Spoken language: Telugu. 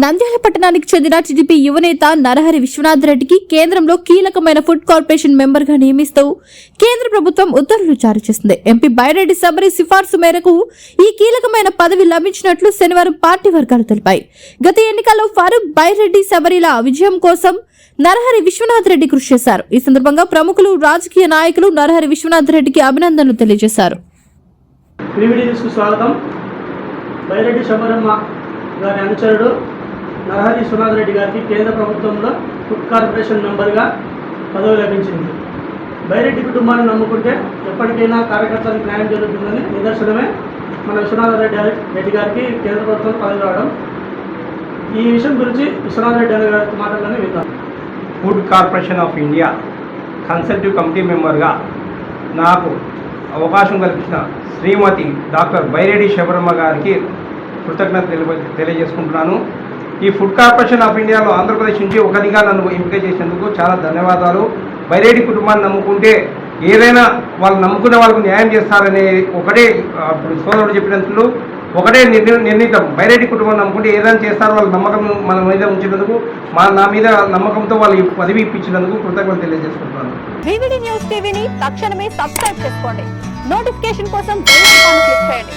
Nandyala పట్టణానికి చెందిన టీడీపీ యువనేత నరహరి విశ్వనాథ్ రెడ్డికి కేంద్రంలో కీలకమైన ఫుడ్ కార్పొరేషన్ మెంబర్గా నియమిస్తూ కేంద్ర ప్రభుత్వం ఉత్తర్వులు జారీ చేసింది. ఎంపీ బైరెడ్డి సబరి సిఫార్సు మేరకు ఈ కీలకమైన పదవి లభించినట్లు శనివారం పార్టీ వర్గాలు తెలిపాయి. గత ఎన్నికల్లో ఫారూక్ బైరెడ్డి సబరిల విజయం కోసం నరహరి విశ్వనాథ్ రెడ్డి కృషి చేశారు. ఈ సందర్భంగా ప్రముఖులు రాజకీయ నాయకులు నరహరి విశ్వనాథ్ రెడ్డికి అభినందనలు తెలియజేశారు. స్వాగతం. బైరెడ్డి శబరమ్మ గారి అనుచరుడు నరహరి సునాథ్ రెడ్డి గారికి కేంద్ర ప్రభుత్వంలో ఫుడ్ కార్పొరేషన్ మెంబర్గా పదవి లభించింది. బైరెడ్డి కుటుంబాన్ని నమ్ముకుంటే ఎప్పటికైనా కార్యకర్తలకు న్యాయం జరుగుతుందని నిదర్శనమే మన విశ్వనాథ్ రెడ్డి రెడ్డి గారికి కేంద్ర ప్రభుత్వం పదవి రావడం. ఈ విషయం గురించి విశ్వనాథ్ రెడ్డి అనే గారి మాటల్లోనే విద్దాం food corporation of India consultative committee మెంబర్గా నాకు అవకాశం కల్పించిన శ్రీమతి డాక్టర్ బైరెడ్డి శబరమ్మ గారికి కృతజ్ఞత తెలియ తెలియజేసుకుంటున్నాను. ఈ ఫుడ్ కార్పొరేషన్ ఆఫ్ ఇండియాలో ఆంధ్రప్రదేశ్ నుంచి ఒకరిగా నన్ను ఎంపిక చేసినందుకు చాలా ధన్యవాదాలు. బైరేడి కుటుంబాన్ని నమ్ముకుంటే ఏదైనా వాళ్ళు నమ్ముకున్న వాళ్ళకు న్యాయం చేస్తారనే ఒకటే ఆ, ఇప్పుడు సోదరుడు చెప్పినట్లు ఒకటే నిర్ణీతం. బైరెడ్డి కుటుంబం నమ్ముకుంటే ఏదైనా చేస్తారో వాళ్ళ నమ్మకం మన మీద ఉంచినందుకు మా నా మీద నమ్మకంతో వాళ్ళు పదవి ఇప్పించినందుకు కృతజ్ఞతలు తెలియజేసుకుంటున్నాను. న్యూస్ టీవీని తక్షణమే సబ్స్క్రైబ్ చేసుకోండి. నోటిఫికేషన్ కోసం క్లిక్ చేయండి.